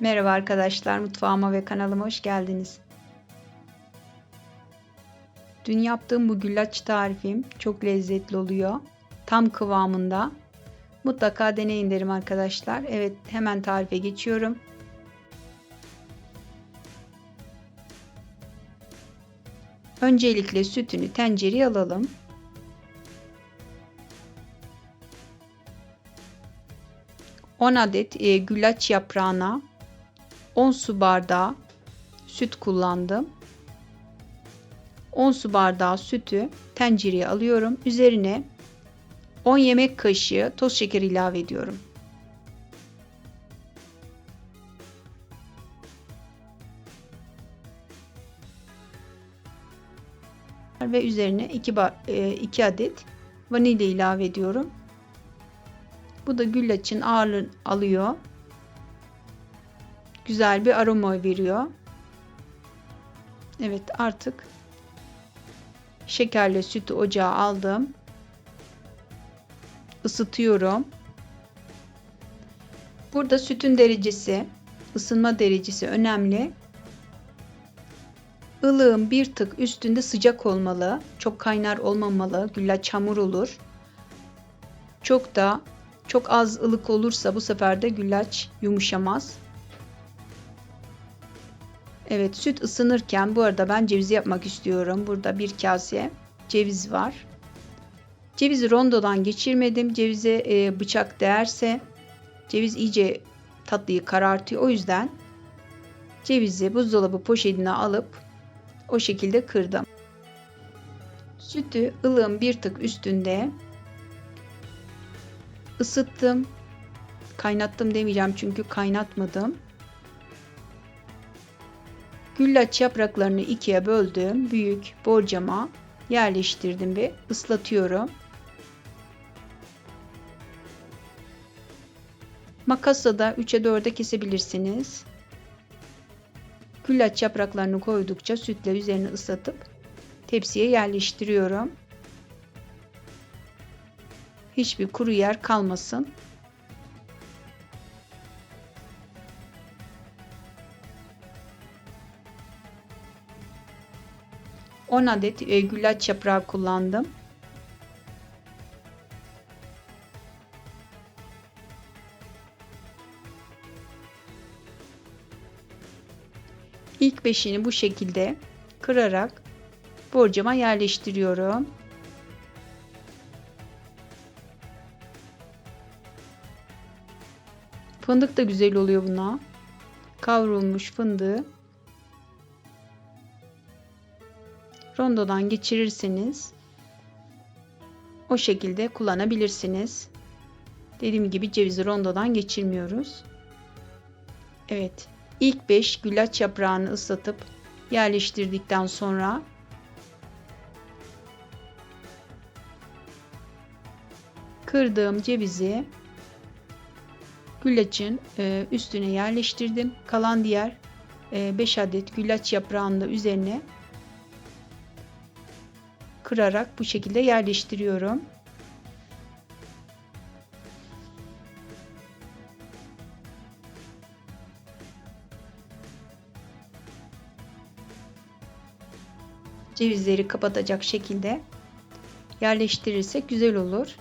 Merhaba arkadaşlar, mutfağıma ve kanalıma hoş geldiniz. Dün yaptığım bu güllaç tarifim çok lezzetli oluyor. Tam kıvamında. Mutlaka deneyin derim arkadaşlar. Evet, hemen tarife geçiyorum. Öncelikle sütünü tencereye alalım. 10 adet e, güllaç yaprağına 10 su bardağı süt kullandım. 10 su bardağı sütü tencereye alıyorum. Üzerine 10 yemek kaşığı toz şeker ilave ediyorum. Ve üzerine 2, 2 adet vanilya ilave ediyorum. Bu da güllaçın ağırlığını alıyor. Güzel bir aroma veriyor. Evet artık şekerle sütü ocağa aldım. Isıtıyorum. Burada sütün derecesi, ısınma derecesi önemli. Ilığın bir tık üstünde sıcak olmalı. Çok kaynar olmamalı. Güllaç hamur olur. Çok da çok az ılık olursa bu sefer de güllaç yumuşamaz. Evet süt ısınırken bu arada ben cevizi yapmak istiyorum. Burada bir kase ceviz var. Cevizi rondodan geçirmedim. Cevize e, bıçak değerse ceviz iyice tatlıyı karartıyor. O yüzden cevizi buzdolabı poşetine alıp o şekilde kırdım. Sütü ılığın bir tık üstünde ısıttım. Kaynattım demeyeceğim çünkü kaynatmadım. Güllaç yapraklarını ikiye böldüm. Büyük borcama yerleştirdim ve ıslatıyorum. Makasla da 3'e 4'e kesebilirsiniz. Güllaç yapraklarını koydukça sütle üzerine ıslatıp tepsiye yerleştiriyorum. Hiçbir kuru yer kalmasın. 10 adet e, güllaç yaprağı kullandım. İlk beşini bu şekilde kırarak borcama yerleştiriyorum. Fındık da güzel oluyor buna. Kavrulmuş fındığı rondodan geçirirseniz o şekilde kullanabilirsiniz. Dediğim gibi cevizi rondodan geçirmiyoruz. Evet. ilk 5 güllaç yaprağını ıslatıp yerleştirdikten sonra kırdığım cevizi güllaçın e, üstüne yerleştirdim. Kalan diğer 5 e, adet güllaç yaprağını da üzerine kırarak bu şekilde yerleştiriyorum. Cevizleri kapatacak şekilde yerleştirirsek güzel olur.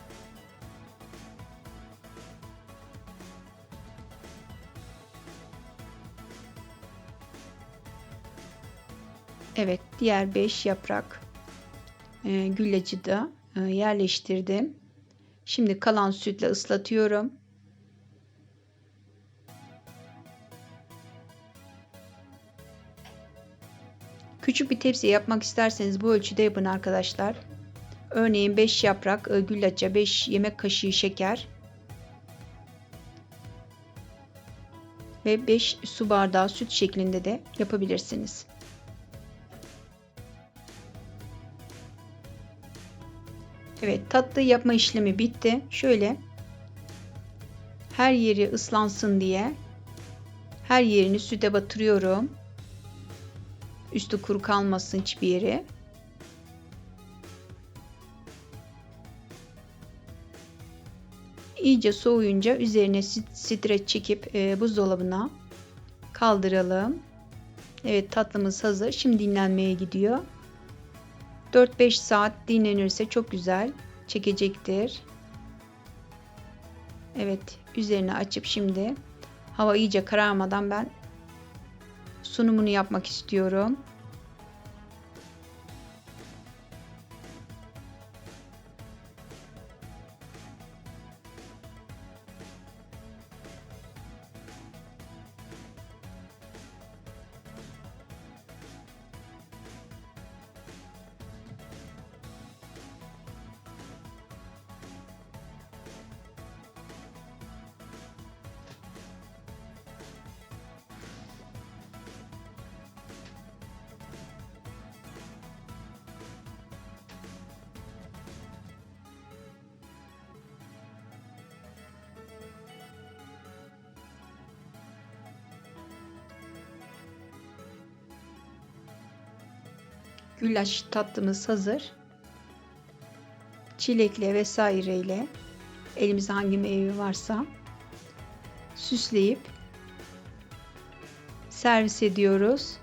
Evet, diğer 5 yaprak e, gülleci de e, yerleştirdim. Şimdi kalan sütle ıslatıyorum. Küçük bir tepsi yapmak isterseniz bu ölçüde yapın arkadaşlar. Örneğin 5 yaprak e, güllaça 5 yemek kaşığı şeker ve 5 su bardağı süt şeklinde de yapabilirsiniz. Evet tatlı yapma işlemi bitti. Şöyle her yeri ıslansın diye her yerini süte batırıyorum. Üstü kuru kalmasın hiçbir yeri. İyice soğuyunca üzerine streç çekip e, buzdolabına Kaldıralım. Evet tatlımız hazır. Şimdi dinlenmeye gidiyor. 4-5 saat dinlenirse çok güzel çekecektir. Evet üzerini açıp şimdi hava iyice kararmadan ben sunumunu yapmak istiyorum. Güllaç tatlımız hazır. Çilekle vesaireyle elimizde hangi meyve varsa süsleyip servis ediyoruz.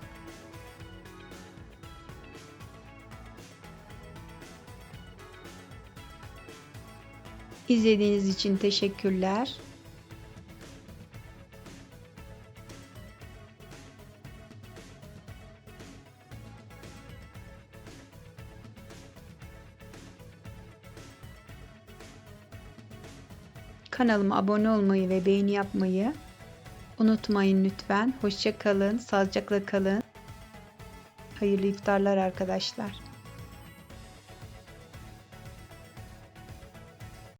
İzlediğiniz için teşekkürler. Kanalıma abone olmayı ve beğeni yapmayı unutmayın lütfen. Hoşça kalın, sağlıcakla kalın. Hayırlı iftarlar arkadaşlar.